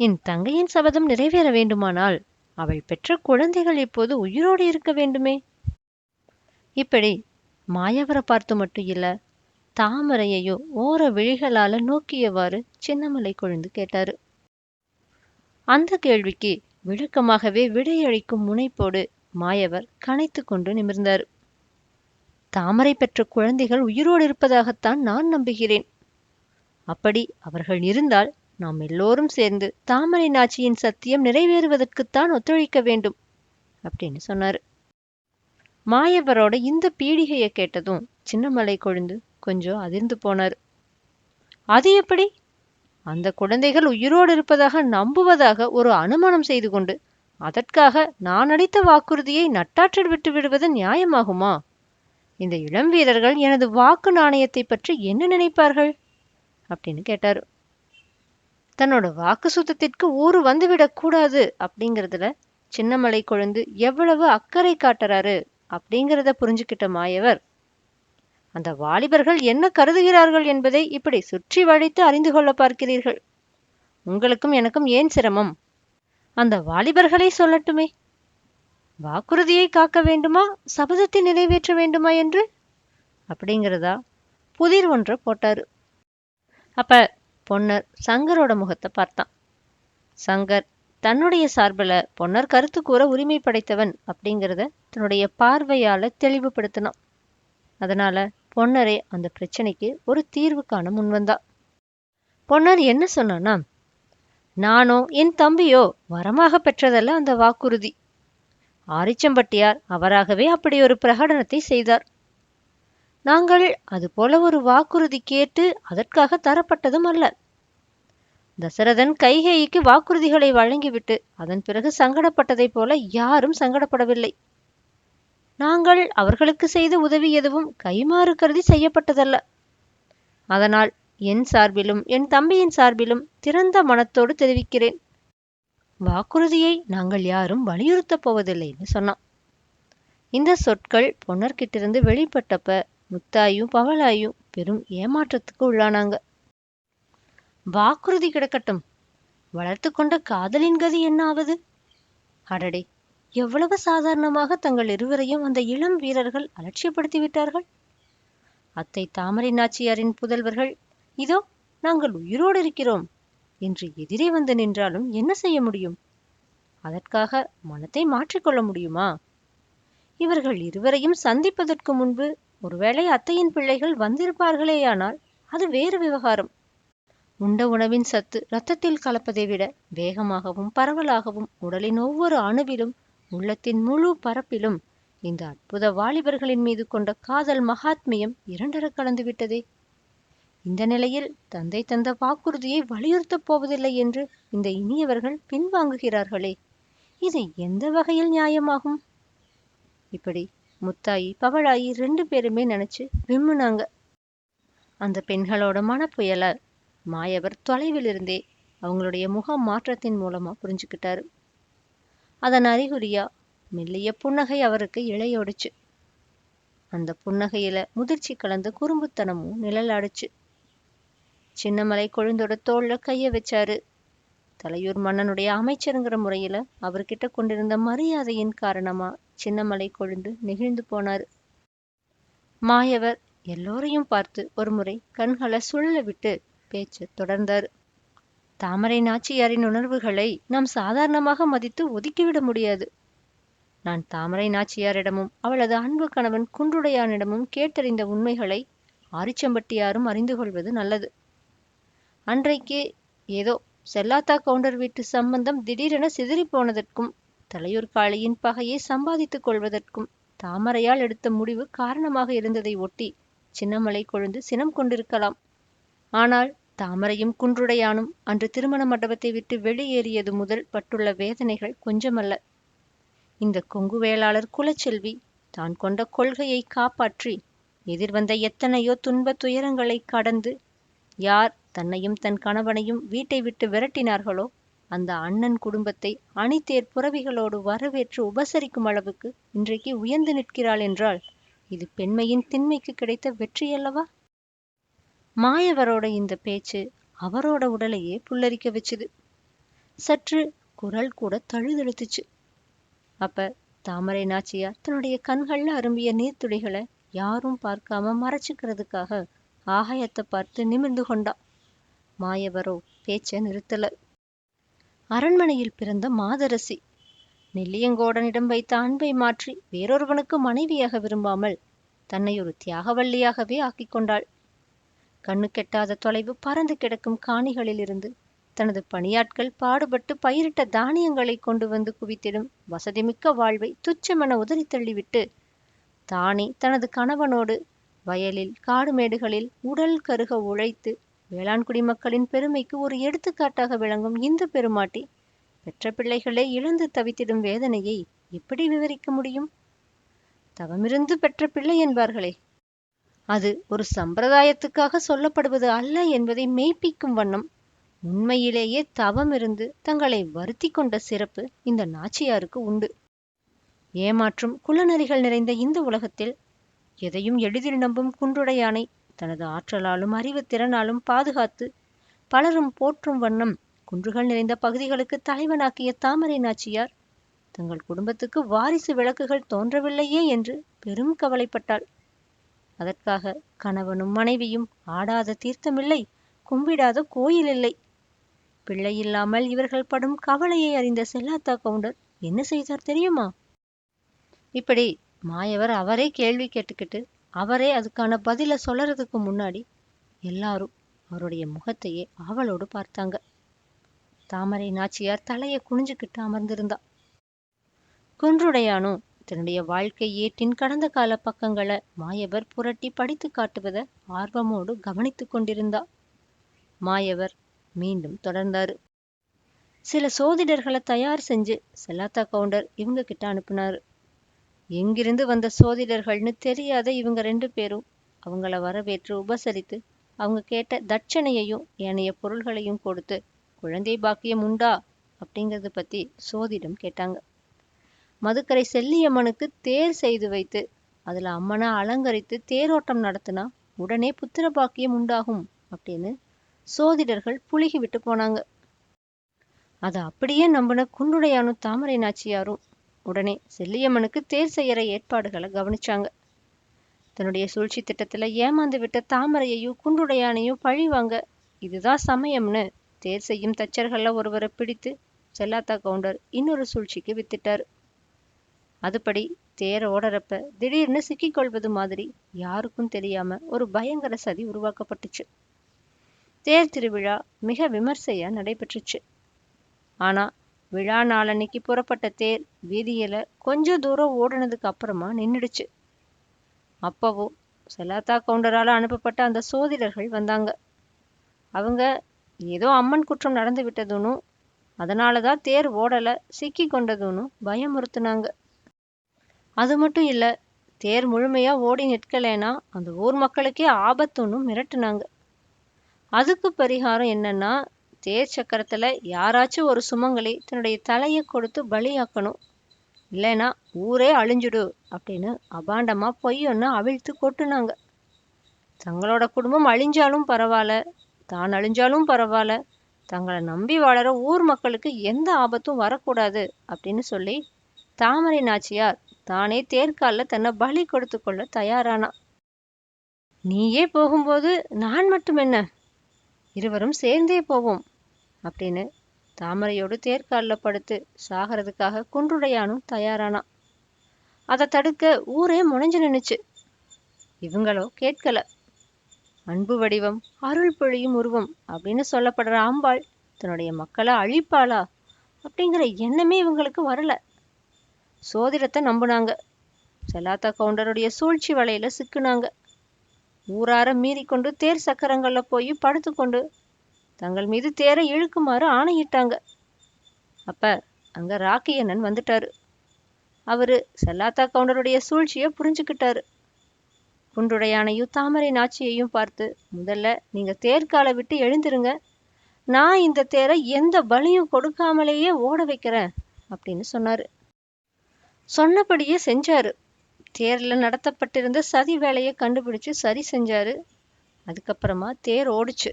என் தங்கையின் சபதம் நிறைவேற வேண்டுமானால் அவள் பெற்ற குழந்தைகள் இப்போது உயிரோடு இருக்க வேண்டுமே. இப்படி மாயவரை பார்த்து மட்டும் இல்ல தாமரையையோ ஓர விழிகளால நோக்கியவாறு சின்னமலை கொழுந்து கேட்டாரு. அந்த கேள்விக்கு விளக்கமாகவே விடையளிக்கும் முனைப்போடு மாயவர் கனைத்து கொண்டு நிமிர்ந்தார். தாமரை பெற்ற குழந்தைகள் உயிரோடு இருப்பதாகத்தான் நான் நம்புகிறேன். அப்படி அவர்கள் இருந்தால் நாம் எல்லோரும் சேர்ந்து தாமரை நாச்சியின் சத்தியம் நிறைவேறுவதற்குத்தான் ஒத்துழைக்க வேண்டும் அப்படின்னு சொன்னாரு. மாயவரோட இந்த பீடிகையை கேட்டதும் சின்னமலை கொழுந்து கொஞ்சம் அதிர்ந்து போனார். அது எப்படி? அந்த குழந்தைகள் உயிரோடு இருப்பதாக நம்புவதாக ஒரு அனுமானம் செய்து கொண்டு அதற்காக நான் அளித்த வாக்குறுதியை நட்டாற்றில் விட்டு விடுவது நியாயமாகுமா? இந்த இளம் வீரர்கள் எனது வாக்கு நாணயத்தை பற்றி என்ன நினைப்பார்கள்? அப்படின்னு கேட்டார். தன்னோட வாக்கு சுத்தத்திற்கு ஊர் வந்துவிடக்கூடாது அப்படிங்கிறதுல சின்னமலை கொழுந்து எவ்வளவு அக்கறை காட்டுறாரு அப்படிங்கிறத புரிஞ்சுக்கிட்ட மாயவர். அந்த வாலிபர்கள் என்ன கருதுகிறார்கள் என்பதை இப்படி சுற்றி வளைத்து அறிந்து கொள்ள பார்க்கிறீர்கள். உங்களுக்கும் எனக்கும் ஏன் சிரமம்? அந்த வாலிபர்களை சொல்லட்டுமே. வாக்குறுதியை காக்க வேண்டுமா? சபதத்தை நிறைவேற்ற வேண்டுமா என்று? அப்படிங்கிறதா புதிர் ஒன்றை போட்டாரு. அப்ப பொன்னர் சங்கரோட முகத்தை பார்த்தான். சங்கர் தன்னுடைய சார்பில் பொன்னர் கருத்து கூற உரிமை படைத்தவன் அப்படிங்கிறத தன்னுடைய பார்வையால தெளிவுபடுத்தினான். அதனால பொன்னரே அந்த பிரச்சனைக்கு ஒரு தீர்வு காண முன்வந்தா பொன்னர் என்ன சொன்னான்னா நானோ என் தம்பியோ வரமாக பெற்றதல்ல அந்த வாக்குறுதி. ஆரிச்சம்பட்டியார் அவராகவே அப்படி ஒரு பிரகடனத்தை செய்தார். நாங்கள் அதுபோல ஒரு வாக்குறுதி கேட்டு அதற்காக தரப்பட்டதும் அல்ல. தசரதன் கைகேயிக்கு வாக்குறுதிகளை வழங்கிவிட்டு அதன் பிறகு சங்கடப்பட்டதைப் போல யாரும் சங்கடப்படவில்லை. நாங்கள் அவர்களுக்கு செய்த உதவி எதுவும் கைமாறு கருதி செய்யப்பட்டதல்ல. அதனால் என் சார்பிலும் என் தம்பியின் சார்பிலும் திறந்த மனத்தோடு தெரிவிக்கிறேன். வாக்குறுதியை நாங்கள் யாரும் வலியுறுத்தப் போவதில்லைன்னு சொன்னான். இந்த சொற்கள் பொன்னர்கிட்டிருந்து வெளிப்பட்டப்ப முத்தாயும் பவளாயும் பெரும் ஏமாற்றத்துக்கு உள்ளானாங்க. வாக்குறுதி கிடக்கட்டும். வளர்த்து கொண்ட காதலின் கதி என்ன ஆவது அடடே எவ்வளவு சாதாரணமாக தங்கள் இருவரையும் அந்த இளம் வீரர்கள் அலட்சியப்படுத்தி விட்டார்கள்? அத்தை தாமரை நாச்சியாரின் புதல்வர்கள் இதோ நாங்கள் உயிரோடு இருக்கிறோம். என்று எதிரே வந்து நின்றாலும் என்ன செய்ய முடியும்? அதற்காக மனத்தை மாற்றிக்கொள்ள முடியுமா? இவர்கள் இருவரையும் சந்திப்பதற்கு முன்பு ஒருவேளை அத்தையின் பிள்ளைகள் வந்திருப்பார்களேயானால் அது வேறு விவகாரம். உண்ட உணவின் சத்து இரத்தத்தில் கலப்பதை விட வேகமாகவும் பரவலாகவும் உடலின் ஒவ்வொரு அணுவிலும் உள்ளத்தின் முழு பரப்பிலும் இந்த அற்புத வாலிபர்களின் மீது கொண்ட காதல் மகாத்மியம் இரண்டர கலந்துவிட்டதே இந்த நிலையில் தந்தை தந்த வாக்குறுதியை வலியுறுத்தப் போவதில்லை என்று இந்த இனியவர்கள் பின்வாங்குகிறார்களே. இது எந்த வகையில் நியாயமாகும்? இப்படி முத்தாயி பவழாயி ரெண்டு பேருமே நினைச்சு விம்முனாங்க. அந்த பெண்களோட மனப்புயல மாயவர் தொலைவில் இருந்தே அவங்களுடைய முக மாற்றத்தின் மூலமா புரிஞ்சுக்கிட்டாரு. அதன் அறிகுறியா மெல்லிய புன்னகை அவருக்கு இழையோடுச்சு. அந்த புன்னகையில முதிர்ச்சி கலந்த குறும்புத்தனமும் நிழலாடுச்சு. சின்னமலை கொழுந்தோட தோல்ல கைய வச்சாரு. தலையூர் மன்னனுடைய அமைச்சருங்கிற முறையில அவர்கிட்ட கொண்டிருந்த மரியாதையின் காரணமா சின்னமலை கொழுந்து நெகிழ்ந்து போனாரு. மாயவர் எல்லோரையும் பார்த்து ஒரு முறை கண்களை சுழல விட்டு பேச்சு தொடர்ந்தார். தாமரை நாச்சியாரின் உணர்வுகளை நாம் சாதாரணமாக மதித்து ஒதுக்கிவிட முடியாது. நான் தாமரை நாச்சியாரிடமும் அவளது அன்பு கணவன் குன்றுடையானிடமும் கேட்டறிந்த உண்மைகளை ஆரிச்சம்பட்டியாரும் அறிந்து கொள்வது நல்லது. அன்றைக்கு ஏதோ செல்லாத்தா கவுண்டர் வீட்டு சம்பந்தம் திடீரென சிதறி போனதற்கும் தலையூர் காளியின் பகையை சம்பாதித்துக் கொள்வதற்கும் தாமரையால் எடுத்த முடிவு காரணமாக இருந்ததை ஒட்டி சின்னமலை கொழுந்து சினம் கொண்டிருக்கலாம். ஆனால் தாமரையும் குன்றுடையானும் அன்று திருமண மண்டபத்தை விட்டு வெளியேறியது முதல் பட்டுள்ள வேதனைகள் கொஞ்சமல்ல. இந்த கொங்கு வேளாளர் குலச்செல்வி தான் கொண்ட கொள்கையை காப்பாற்றி எதிர்வந்த எத்தனையோ துன்ப துயரங்களை கடந்து யார் தன்னையும் தன் கணவனையும் வீட்டை விட்டு விரட்டினார்களோ அந்த அண்ணன் குடும்பத்தை அணித்தேர் புறவிகளோடு வரவேற்று உபசரிக்கும் அளவுக்கு இன்றைக்கு உயர்ந்து நிற்கிறாள் என்றால் இது பெண்மையின் திண்மைக்கு கிடைத்த வெற்றியல்லவா? மாயவரோட இந்த பேச்சு அவரோட உடலையே புல்லரிக்க வச்சுது. சற்று குரல் கூட தழுதழுத்துச்சு. அப்ப தாமரை நாச்சியார் தன்னுடைய கண்கள்ல அரும்பிய நீர்த்துளிகளை யாரும் பார்க்காம மறைச்சுக்கிறதுக்காக ஆகாயத்தை பார்த்து நிமிர்ந்து கொண்டா. மாயவரோ பேச்ச நிறுத்தல. அரண்மனையில் பிறந்த மாதரசி நெல்லியங்கோடனிடம் வைத்த அன்பை மாற்றி வேறொருவனுக்கு மனைவியாக விரும்பாமல் தன்னை ஒரு தியாகவல்லியாகவே ஆக்கிக் கொண்டாள். கண்ணு கெட்டாத தொலைவு பறந்து கிடக்கும் காணிகளிலிருந்து. தனது பணியாட்கள் பாடுபட்டு பயிரிட்ட தானியங்களை கொண்டு வந்து குவித்திடும் வசதிமிக்க வாழ்வை துச்சமென உதறி தள்ளிவிட்டு தானே தனது கணவனோடு வயலில் காடுமேடுகளில் உடல் கருக உழைத்து வேளாண்குடி மக்களின் பெருமைக்கு ஒரு எடுத்துக்காட்டாக விளங்கும் இந்து பெருமாட்டி பெற்ற பிள்ளைகளை இழந்து தவித்திடும் வேதனையை எப்படி விவரிக்க முடியும்? தவமிருந்து பெற்ற பிள்ளை என்பார்களே அது ஒரு சம்பிரதாயத்துக்காக சொல்லப்படுவது அல்ல என்பதை மெய்ப்பிக்கும் வண்ணம். உண்மையிலேயே தவமிருந்து தங்களை வருத்தி கொண்ட சிறப்பு இந்த நாச்சியாருக்கு உண்டு. ஏமாற்றும் குலநரிகள் நிறைந்த இந்த உலகத்தில் எதையும் எளிதில் நம்பும் குன்றுடையானை தனது ஆற்றலாலும் அறிவு திறனாலும் பாதுகாத்து பலரும் போற்றும் வண்ணம் குன்றுகள் நிறைந்த பகுதிகளுக்கு தலைவனாக்கிய தாமரை நாச்சியார் தங்கள் குடும்பத்துக்கு வாரிசு விளக்குகள் தோன்றவில்லையே என்று பெரும் கவலைப்பட்டாள். அதற்காக கணவனும் மனைவியும் ஆடாத தீர்த்தமில்லை கும்பிடாத கோயில் இல்லை பிள்ளை இல்லாமல் இவர்கள் படும் கவலையை அறிந்த செல்லாத்தா கவுண்டர் என்ன செய்தார் தெரியுமா? இப்படி மாயவர் அவரே கேள்வி கேட்டுக்கிட்டு அவரே அதுக்கான பதில சொல்லறதுக்கு முன்னாடி எல்லாரும் அவருடைய முகத்தையே ஆவலோடு பார்த்தாங்க. தாமரை நாச்சியார் தலையை குனிஞ்சுக்கிட்டு அமர்ந்திருந்தா. குன்றுடையானும் தன்னுடைய வாழ்க்கை ஏட்டின் கடந்த கால பக்கங்களை மாயவர் புரட்டி படித்து காட்டுவதை ஆர்வமோடு கவனித்து கொண்டிருந்தா மாயவர் மீண்டும் தொடர்ந்தாரு. சில சோதிடர்களை தயார் செஞ்சு செல்லாத்தா கவுண்டர் இவங்க கிட்ட அனுப்புனாரு. எங்கிருந்து வந்த சோதிடர்கள்னு தெரியாத இவங்க ரெண்டு பேரும் அவங்கள வரவேற்று உபசரித்து அவங்க கேட்ட தட்சணையையும் ஏனைய பொருள்களையும் கொடுத்து குழந்தை பாக்கியம் உண்டா? அப்படிங்கறத பத்தி சோதிடம் கேட்டாங்க. மதுக்கரை செல்லியம்மனுக்கு தேர் செய்து வைத்து அதில் அம்மனை அலங்கரித்து தேரோட்டம் நடத்தினா உடனே புத்திர பாக்கியம் உண்டாகும் அப்படின்னு சோதிடர்கள் புழுகி விட்டு போனாங்க. அதை அப்படியே நம்பின குன்றுடையானும் தாமரை நாச்சியாரும் உடனே செல்லியம்மனுக்கு தேர் செய்யற ஏற்பாடுகளை கவனிச்சாங்க. தன்னுடைய சூழ்ச்சி திட்டத்துல ஏமாந்து விட்ட தாமரையையும் குன்றுடையானையும் பழிவாங்க இதுதான் சமயம்னு தேர் செய்யும் தச்சர்கள்ல ஒருவரை பிடித்து செல்லாத்தா கவுண்டர் இன்னொரு சூழ்ச்சிக்கு வித்திட்டார். அதுபடி தேர் ஓடறப்ப திடீர்னு சிக்கிக்கொள்வது மாதிரி யாருக்கும் தெரியாம ஒரு பயங்கர சதி உருவாக்கப்பட்டுச்சு. தேர் திருவிழா மிக விமர்சையா நடைபெற்றுச்சு. ஆனா விழா நாளன்னைக்கு புறப்பட்ட தேர் வீதியில கொஞ்ச தூரம் ஓடுனதுக்கு அப்புறமா நின்றுடுச்சு அப்பவோ செல்லாத்தா கவுண்டரால அனுப்பப்பட்ட அந்த சோதிடர்கள் வந்தாங்க. அவங்க ஏதோ அம்மன் குற்றம் நடந்து விட்டதுன்னு அதனாலதான் தேர் ஓடல சிக்கி கொண்டதுன்னு பயமுறுத்துனாங்க. அது மட்டும் இல்ல தேர் முழுமையா ஓடி நிற்கலேன்னா அந்த ஊர் மக்களுக்கே ஆபத்துன்னு மிரட்டுனாங்க. அதுக்கு பரிகாரம் என்னன்னா தேர் சக்கரத்துல யாராச்சும் ஒரு சுமங்கலி தன்னுடைய தலையை கொடுத்து பலியாக்கணும். இல்லைன்னா ஊரே அழிஞ்சுடு அப்படின்னு அபாண்டமா பொய்யொன்னு அவிழ்த்து கொட்டுனாங்க. தங்களோட குடும்பம் அழிஞ்சாலும் பரவாயில்ல தான் அழிஞ்சாலும் பரவாயில்ல தங்களை நம்பி வாழற ஊர் மக்களுக்கு எந்த ஆபத்தும் வரக்கூடாது அப்படின்னு சொல்லி தாமரை நாச்சியார் தானே தேர்கால்ல தன்னை பலி கொடுத்து கொள்ள தயாரானா? நீயே போகும்போது நான் மட்டும் என்ன இருவரும் சேர்ந்தே போவோம் அப்படின்னு தாமரையோடு தேர்கால்ல படுத்து சாகிறதுக்காக குன்றுடையானும் தயாரானான் அதை தடுக்க ஊரே முனைஞ்சு நின்னுச்சு. இவங்களோ கேட்கல. அன்பு வடிவம் அருள் பொழியும் உருவம் அப்படின்னு சொல்லப்படுற ஆம்பாள் தன்னுடைய மக்களை அழிப்பாளா? அப்படிங்கிற எண்ணமே இவங்களுக்கு வரல. சோதிடத்தை நம்புனாங்க. செல்லாத்தா கவுண்டருடைய சூழ்ச்சி வலையில சிக்குனாங்க. ஊரார மீறிக்கொண்டு தேர் சக்கரங்கள்ல போய் படுத்துக்கொண்டு தங்கள் மீது தேரை இழுக்குமாறு ஆணையிட்டாங்க. அப்ப அங்க ராக்கியண்ணன் வந்துட்டாரு. அவரு செல்லாத்தா கவுண்டருடைய சூழ்ச்சியை புரிஞ்சுக்கிட்டாரு. குன்றுடையானையும் தாமரை நாச்சியையும் பார்த்து முதல்ல நீங்க தேர்காலை விட்டு எழுந்திருங்க. நான் இந்த தேரை எந்த பலியும் கொடுக்காமலேயே ஓட வைக்கிறேன் அப்படின்னு சொன்னாரு. சொன்னபடியே செஞ்சாரு. தேர்ல நடத்தப்பட்டிருந்த சதி வேலையை கண்டுபிடிச்சு சரி செஞ்சாரு. அதுக்கப்புறமா தேர் ஓடுச்சு.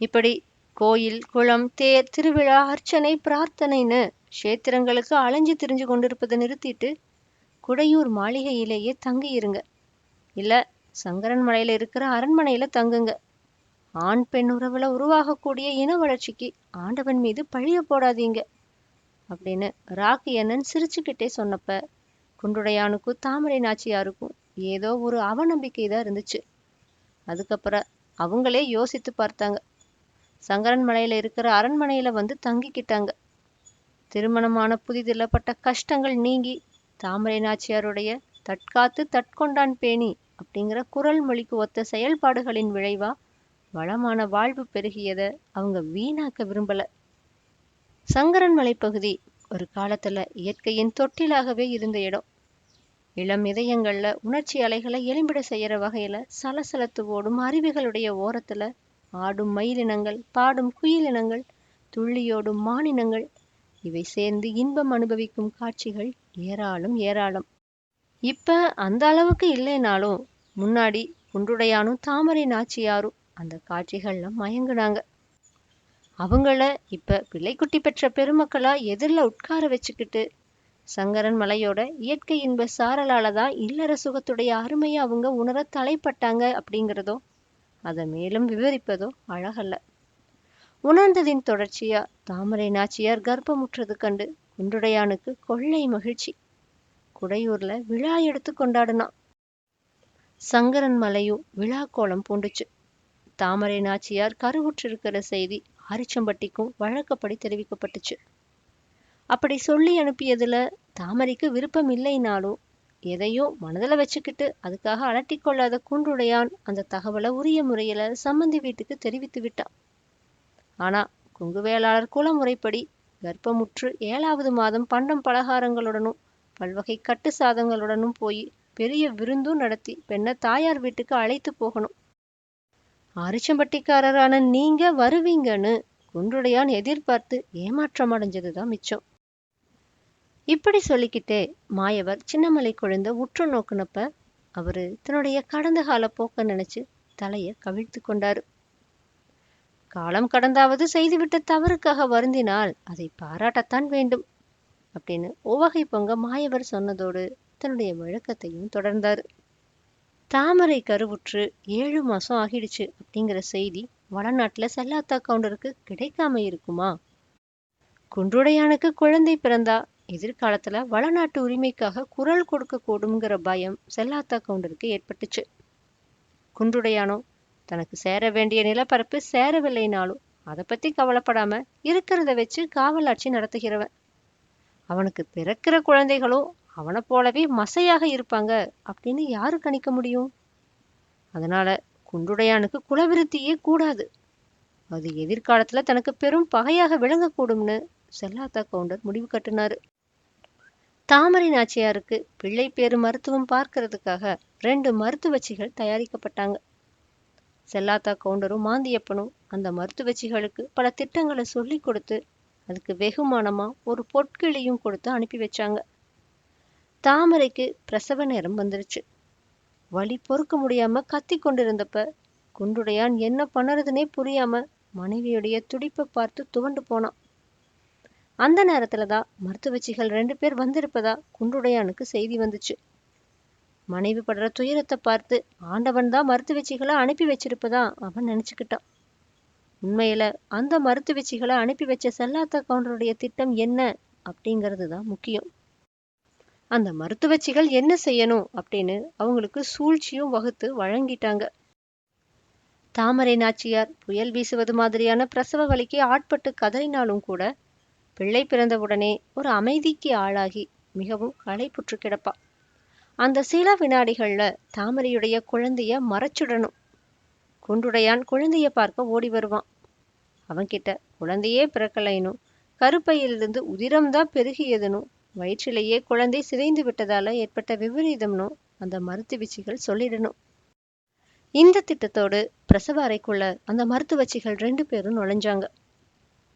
இப்படி கோயில் குளம் தேர் திருவிழா அர்ச்சனை பிரார்த்தனைன்னு கஷேத்திரங்களுக்கு அலைஞ்சு திரிஞ்சு கொண்டிருப்பதை நிறுத்திட்டு குடையூர் மாளிகையிலேயே தங்கியிருங்க. இல்ல சங்கரன் மலையில இருக்கிற அரண்மனையில தங்குங்க. ஆண் பெண் உறவுல உருவாகக்கூடிய இன வளர்ச்சிக்கு ஆண்டவன் மீது பழிய போடாதீங்க. அப்படின்னு ராக்கி அண்ணன் சிரிச்சுக்கிட்டே சொன்னப்ப குண்டுடையானுக்கும் தாமரை நாச்சியாருக்கும் ஏதோ ஒரு அவநம்பிக்கை தான் இருந்துச்சு. அதுக்கப்புறம் அவங்களே யோசித்து பார்த்தாங்க. சங்கரன் மலையில இருக்கிற அரண்மனையில வந்து தங்கிக்கிட்டாங்க. திருமணமான புதிதில் பட்ட கஷ்டங்கள் நீங்கி தாமரை நாச்சியாருடைய தற்காத்து தற்கொண்டான் பேணி அப்படிங்கிற குரல் மொழிக்கு ஒத்த செயல்பாடுகளின் விளைவா வளமான வாழ்வு பெருகியதை அவங்க வீணாக்க விரும்பல. சங்கரன் மலைப்பகுதி ஒரு காலத்துல இயற்கையின் தொட்டிலாகவே இருந்த இடம். இளம் இதயங்கள்ல உணர்ச்சி அலைகளை எலும்பிட செய்யற வகையில சலசலத்து ஓடும் அருவிகளுடைய ஓரத்துல ஆடும் மயிலினங்கள் பாடும் குயிலினங்கள் துள்ளியோடும் மானினங்கள் இவை சேர்ந்து இன்பம் அனுபவிக்கும் காட்சிகள் ஏராளம் ஏராளம். இப்ப அந்த அளவுக்கு இல்லைனாலும் முன்னாடி குன்றுடையானும் தாமரை நாச்சியாரும் அந்த காட்சிகள்ல மயங்குனாங்க. அவங்கள இப்ப பிள்ளைக்குட்டி பெற்ற பெருமக்களா எதிரில் உட்கார வச்சுக்கிட்டு சங்கரன் மலையோட இயற்கை இன்ப சாரலால தான் இல்லற சுகத்துடைய அருமையை அவங்க உணர தலைப்பட்டாங்க அப்படிங்கிறதோ அதை மேலும் விவரிப்பதோ அழகல்ல. உணர்ந்ததின் தொடர்ச்சியா தாமரை நாச்சியார் கர்ப்பமுற்றது கண்டு குன்றுடையானுக்கு கொள்ளை மகிழ்ச்சி. குடையூர்ல விழா எடுத்து கொண்டாடினான் சங்கரன் மலையும் விழா கோலம் பூண்டுச்சு. தாமரை நாச்சியார் கருவுற்றிருக்கிற செய்தி ஆரிச்சம்பட்டிக்கும் வழக்கப்படி தெரிவிக்கப்பட்டுச்சு. அப்படி சொல்லி அனுப்பியதுல தாமரைக்கு விருப்பம் இல்லைனாலும் எதையோ மனதில் வச்சுக்கிட்டு அதுக்காக அலட்டிக்கொள்ளாத குன்றுடையான் அந்த தகவலை உரிய முறையில சம்மந்தி வீட்டுக்கு தெரிவித்து விட்டான். ஆனா குங்குவேளாளர் குலமுறைப்படி கர்ப்பமுற்று ஏழாவது மாதம் பண்டம் பலகாரங்களுடனும் பல்வகை கட்டு சாதங்களுடனும் போய் பெரிய விருந்தும் நடத்தி பெண்ணை தாயார் வீட்டுக்கு அழைத்து போகணும். ஆரிச்சம்பட்டிக்காரரான நீங்க வருவீங்கன்னு குன்றுடையான் எதிர்பார்த்து ஏமாற்றம் அடைஞ்சதுதான் மிச்சம். இப்படி சொல்லிக்கிட்டே மாயவர் சின்னமலை குழந்த உற்று நோக்குனப்ப அவரு தன்னுடைய கடந்த கால போக்க நினைச்சு தலைய கவிழ்த்து கொண்டாரு. காலம் கடந்தாவது செய்துவிட்ட தவறுக்காக வருந்தினால் அதை பாராட்டத்தான் வேண்டும் அப்படின்னு உவகை பொங்க மாயவர் சொன்னதோடு தன்னுடைய விளக்கத்தையும் தொடர்ந்தாரு. தாமரை கருவுற்று ஏழு மாசம் ஆகிடுச்சு அப்படிங்கிற செய்தி வடநாட்டுல செல்லாத்தா கவுண்டருக்கு கிடைக்காம இருக்குமா? குன்றுடையானுக்கு குழந்தை பிறந்தா எதிர்காலத்துல வடநாட்டு உரிமைக்காக குரல் கொடுக்க கூடுங்கிற பயம் செல்லாத்தா கவுண்டருக்கு ஏற்பட்டுச்சு. குன்றுடையானோ தனக்கு சேர வேண்டிய நிலப்பரப்பு சேரவில்லைனாலும் அதை பத்தி கவலைப்படாம இருக்கிறத வச்சு காவலாட்சி நடத்துகிறவன். அவனுக்கு பிறக்கிற குழந்தைகளும் அவனை போலவே மசையாக இருப்பாங்க அப்படின்னு யாரு கணிக்க முடியும்? அதனால குன்றுடையானுக்கு குலவிருத்தியே கூடாது. அது எதிர்காலத்துல தனக்கு பெரும் பகையாக விளங்கக்கூடும்னு செல்லாத்தா கவுண்டர் முடிவு கட்டினாரு. தாமரை நாச்சியாருக்கு பிள்ளை பேரு மருத்துவம் பார்க்கறதுக்காக ரெண்டு மருத்துவச்சிகள் தயாரிக்கப்பட்டாங்க. செல்லாத்தா கவுண்டரும் மாந்தியப்பனும் அந்த மருத்துவச்சிகளுக்கு பல திட்டங்களை சொல்லி கொடுத்து அதுக்கு வெகுமானமா ஒரு பொற்கிளியும் கொடுத்து அனுப்பி வச்சாங்க. தாமரைக்கு பிரசவ நேரம் வந்துருச்சு. வலி பொறுக்க முடியாம கத்தி கொண்டிருந்தப்ப குண்டுடையான் என்ன பண்ணுறதுனே புரியாம மனைவியுடைய துடிப்பை பார்த்து துவண்டு போனான். அந்த நேரத்துலதான் மருத்துவச்சிகள் ரெண்டு பேர் வந்திருப்பதா குண்டுடையானுக்கு செய்தி வந்துச்சு. மனைவி படுற துயரத்தை பார்த்து ஆண்டவன் தான் மருத்துவச்சிகளை அனுப்பி வச்சிருப்பதா அவன் நினச்சிக்கிட்டான். உண்மையில அந்த மருத்துவச்சிகளை அனுப்பி வச்ச செல்லாத்தா கவுண்டருடைய திட்டம் என்ன அப்படிங்கிறது தான் முக்கியம். அந்த மருத்துவச்சிகள் என்ன செய்யணும் அப்படின்னு அவங்களுக்கு சூழ்ச்சியும் வகுத்து வழங்கிட்டாங்க. தாமரை நாச்சியார் புயல் வீசுவது மாதிரியான பிரசவ வலிக்கு ஆட்பட்டு கதறினாலும் கூட பிள்ளை பிறந்தவுடனே ஒரு அமைதிக்கு ஆளாகி மிகவும் களைப்புற்று கிடப்பா. அந்த சில வினாடிகள்ல தாமரையுடைய குழந்தைய மறைச்சுடணும். குண்டுடையான் குழந்தைய பார்க்க ஓடி வருவான். அவன்கிட்ட குழந்தையே பிறக்கலைனும் கருப்பையிலிருந்து உதிரம்தான் பெருகியதுனும் வயிற்றிலேயே குழந்தை சிதைந்து விட்டதால ஏற்பட்ட விபரீதம்னும் அந்த மருத்துவச்சிகள் சொல்லிடணும். இந்த திட்டத்தோடு பிரசவ அறைக்குள்ள அந்த மருத்துவச்சிகள் ரெண்டு பேரும் நுழைஞ்சாங்க.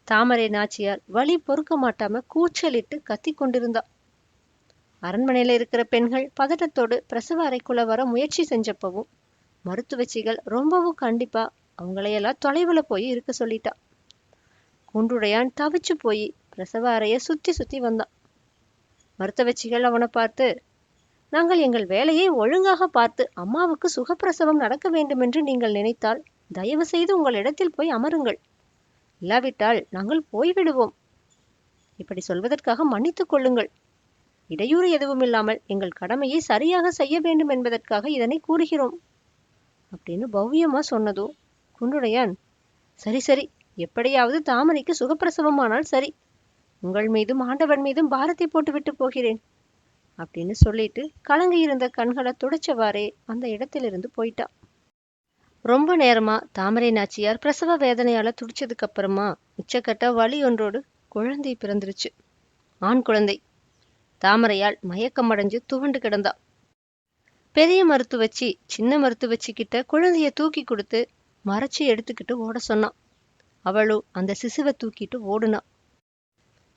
தாமரை நாச்சியார் வழி பொறுக்க மாட்டாம கூச்சலிட்டு கத்தி கொண்டிருந்தா. அரண்மனையில இருக்கிற பெண்கள் பதட்டத்தோடு பிரசவ அறைக்குள்ள வர முயற்சி செஞ்சப்பவும் மருத்துவச்சிகள் ரொம்பவும் கண்டிப்பா அவங்களையெல்லாம் தொலைவுல போய் இருக்க சொல்லிட்டா. குன்றுடையான் தவிச்சு போய் பிரசவ அறைய சுத்தி சுத்தி வந்தான் மருத்துவச்சிகள் அவனை பார்த்து நாங்கள் எங்கள் வேலையை ஒழுங்காக பார்த்து அம்மாவுக்கு சுகப்பிரசவம் நடக்க வேண்டுமென்று நீங்கள் நினைத்தால் தயவு செய்து உங்கள் இடத்தில் போய் அமருங்கள். இல்லாவிட்டால் நாங்கள் போய்விடுவோம். இப்படி சொல்வதற்காக மன்னித்துக் கொள்ளுங்கள். இடையூறு எதுவும் இல்லாமல் எங்கள் கடமையை சரியாக செய்ய வேண்டும் என்பதற்காக இதனை கூறுகிறோம். அப்படின்னு பவ்யமா சொன்னதோ குன்றுடையான் சரி சரி எப்படியாவது தாமரைக்கு சுகப்பிரசவமானால் சரி உங்கள் மீதும் ஆண்டவன் மீதும் பாரத்தை போட்டுவிட்டு போகிறேன். அப்படின்னு சொல்லிட்டு கலங்கி இருந்த கண்களை துடைச்சவாறே அந்த இடத்திலிருந்து போயிட்டான் ரொம்ப நேரமா தாமரை நாச்சியார் பிரசவ வேதனையால துடிச்சதுக்கு அப்புறமா உச்சக்கட்ட வலி ஒன்றோடு குழந்தை பிறந்துருச்சு. ஆண் குழந்தை. தாமரையால் மயக்கம் அடைஞ்சு துவண்டு கிடந்தா. பெரிய மருத்துவச்சி சின்ன மருத்துவச்சி கிட்ட குழந்தைய தூக்கி கொடுத்து மறைச்சு எடுத்துக்கிட்டு ஓட சொன்னான் அவளும் அந்த சிசுவை தூக்கிட்டு ஓடுனா.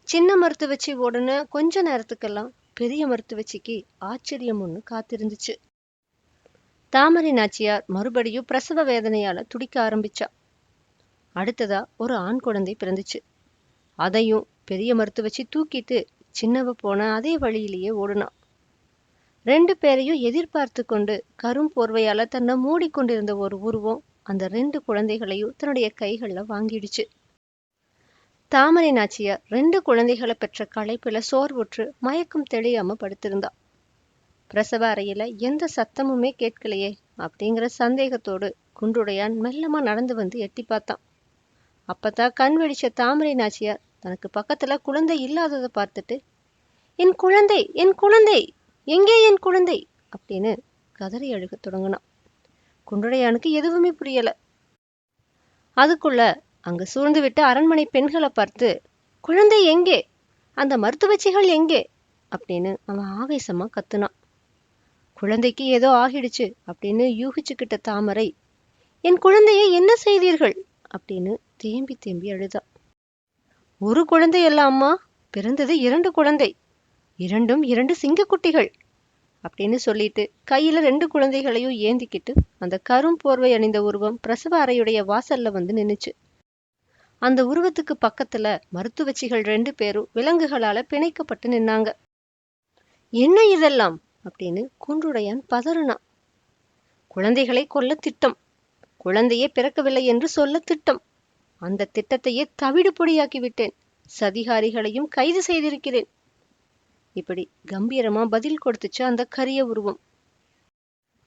சின்ன மருத்துவச்சி ஓடுன கொஞ்ச நேரத்துக்கெல்லாம் பெரிய மருத்துவச்சிக்கு ஆச்சரியம் ஒண்ணு காத்திருந்துச்சு. தாமரை நாச்சியார் மறுபடியும் பிரசவ வேதனையால துடிக்க ஆரம்பிச்சா. அடுத்ததா ஒரு ஆண் குழந்தை பிறந்துச்சு. அதையும் பெரிய மருத்துவச்சி தூக்கிட்டு சின்னவ போன அதே வழியிலேயே ஓடுனா. ரெண்டு பேரையும் எதிர்பார்த்து கொண்டு கரும் போர்வையால தன்னை மூடிக்கொண்டிருந்த ஒரு உருவம் அந்த ரெண்டு குழந்தைகளையும் தன்னுடைய கைகள்ல வாங்கிடுச்சு. தாமரை நாச்சியார் ரெண்டு குழந்தைகளை பெற்ற களைப்புல சோர்வுற்று மயக்கம் தெளியாம படுத்திருந்தா. பிரசவ அறையில எந்த சத்தமுமே கேட்கலையே அப்படிங்கிற சந்தேகத்தோடு குன்றுடையான் மெல்லமா நடந்து வந்து எட்டி பார்த்தான். அப்பதான் கண் வெடிச்ச தாமரை நாச்சியார் தனக்கு பக்கத்துல குழந்தை இல்லாததை பார்த்துட்டு என் குழந்தை என் குழந்தை எங்கே என் குழந்தை? அப்படின்னு கதறி அழுகத் தொடங்கினான் குன்றுடையானுக்கு எதுவுமே புரியல. அதுக்குள்ள அங்கு சூழ்ந்துவிட்டு அரண்மனை பெண்களை பார்த்து குழந்தை எங்கே? அந்த மருத்துவச்சிகள் எங்கே? அப்படின்னு அவன் ஆவேசமா கத்துனான் குழந்தைக்கு ஏதோ ஆகிடுச்சு அப்படின்னு யூகிச்சுக்கிட்ட தாமரை என் குழந்தையை என்ன செய்தீர்கள்? அப்படின்னு தேம்பி தேம்பி அழுதா. ஒரு குழந்தை அல்ல அம்மா பிறந்தது இரண்டு குழந்தை. இரண்டும் இரண்டு சிங்கக்குட்டிகள் அப்படின்னு சொல்லிட்டு கையில ரெண்டு குழந்தைகளையும் ஏந்திக்கிட்டு அந்த கரும் போர்வை அணிந்த உருவம் பிரசவ அறையுடைய வாசல்ல வந்து நின்னுச்சு. அந்த உருவத்துக்கு பக்கத்துல மருத்துவச்சிகள் ரெண்டு பேரும் விலங்குகளால பிணைக்கப்பட்டு நின்னாங்க. என்ன இதெல்லாம்? அப்படின்னு குன்றுடையான் பதறினான். குழந்தைகளை கொல்ல திட்டம். குழந்தையே பிறக்கவில்லை என்று சொல்ல திட்டம். அந்த திட்டத்தையே தவிடு பொடியாக்கி விட்டேன். சதிகாரிகளையும் கைது செய்திருக்கிறேன். இப்படி கம்பீரமா பதில் கொடுத்துச்சு அந்த கரிய உருவம்.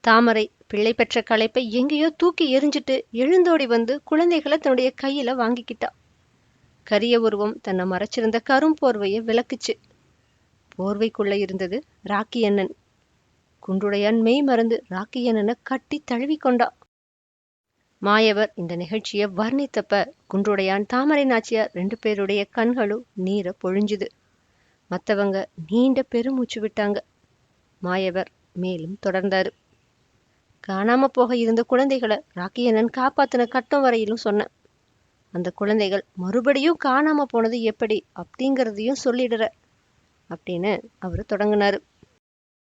தாமரை. பிள்ளை பெற்ற களைப்பை எங்கேயோ தூக்கி எறிஞ்சிட்டு எழுந்தோடி வந்து குழந்தைகளை தன்னுடைய கையில வாங்கிக்கிட்டா. கரிய உருவம் தன்னை மறைச்சிருந்த கரும் போர்வையை விளக்குச்சு. போர்வைக்குள்ள இருந்தது ராக்கி அண்ணன். குன்றுடையான் மெய் மறந்து ராக்கி அண்ணனை கட்டி தழுவி கொண்டா. மாயவர் இந்த நிகழ்ச்சியை வர்ணித்தப்ப குன்றுடையான் தாமரை நாச்சியார் ரெண்டு பேருடைய கண்களும் நீரை பொழிஞ்சுது. மற்றவங்க நீண்ட பெருமூச்சு விட்டாங்க. மாயவர் மேலும் தொடர்ந்தாரு. காணாம போக இருந்த குழந்தைகளை ராக்கியண்ணன் காப்பாத்தின கட்டம் வரையிலும் சொன்னேன். அந்த குழந்தைகள் மறுபடியும் காணாம போனது எப்படி அப்படிங்கிறதையும் சொல்லிடுற அப்படின்னு அவரு தொடங்கினாரு.